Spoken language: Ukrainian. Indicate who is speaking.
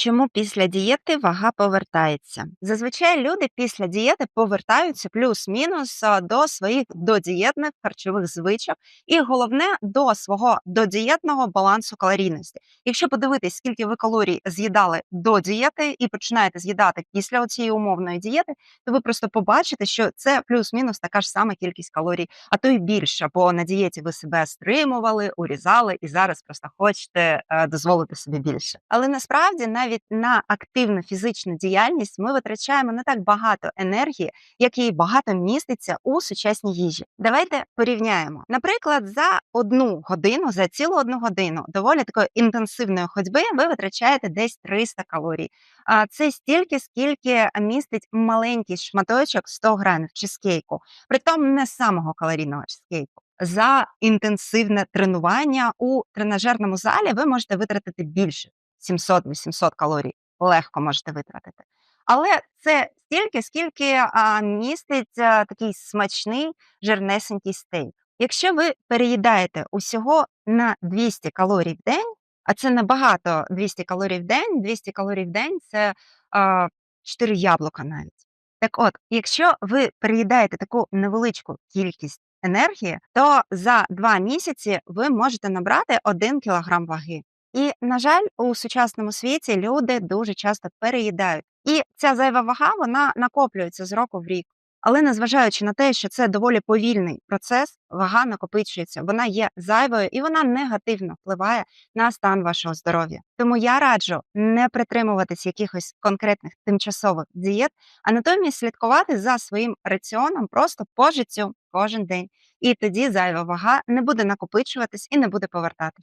Speaker 1: Чому після дієти вага повертається? Зазвичай люди після дієти повертаються плюс-мінус до своїх додієтних харчових звичок, і головне до свого додієтного балансу калорійності. Якщо подивитись, скільки ви калорій з'їдали до дієти і починаєте з'їдати після цієї умовної дієти, то ви просто побачите, що це плюс-мінус така ж сама кількість калорій, а то й більше, бо на дієті ви себе стримували, урізали і зараз просто хочете е, дозволити собі більше. Але насправді навіть на активну фізичну діяльність ми витрачаємо не так багато енергії, як і багато міститься у сучасній їжі. Давайте порівняємо. Наприклад, за одну годину, за цілу одну годину доволі такої інтенсивної ходьби ви витрачаєте десь 300 калорій. А це стільки, скільки містить маленький шматочок 100 грамів чизкейку, притом не самого калорійного чизкейку. За інтенсивне тренування у тренажерному залі ви можете витратити більше 700-800 калорій. Легко можете витратити. Але це стільки, скільки а, містить а, такий смачний жирнесенький стейк. Якщо ви переїдаєте усього на 200 калорій в день, а це небагато 200 калорій в день, 200 калорій в день це а, 4 яблука навіть. Так от, якщо ви переїдаєте таку невеличку кількість енергії, то за два місяці ви можете набрати 1 кілограм ваги. І, на жаль, у сучасному світі люди дуже часто переїдають. І ця зайва вага вона накоплюється з року в рік. Але незважаючи на те, що це доволі повільний процес, вага накопичується, вона є зайвою і вона негативно впливає на стан вашого здоров'я. Тому я раджу не притримуватись якихось конкретних тимчасових дієт, а натомість слідкувати за своїм раціоном просто по життю кожен день. І тоді зайва вага не буде накопичуватись і не буде повертатись.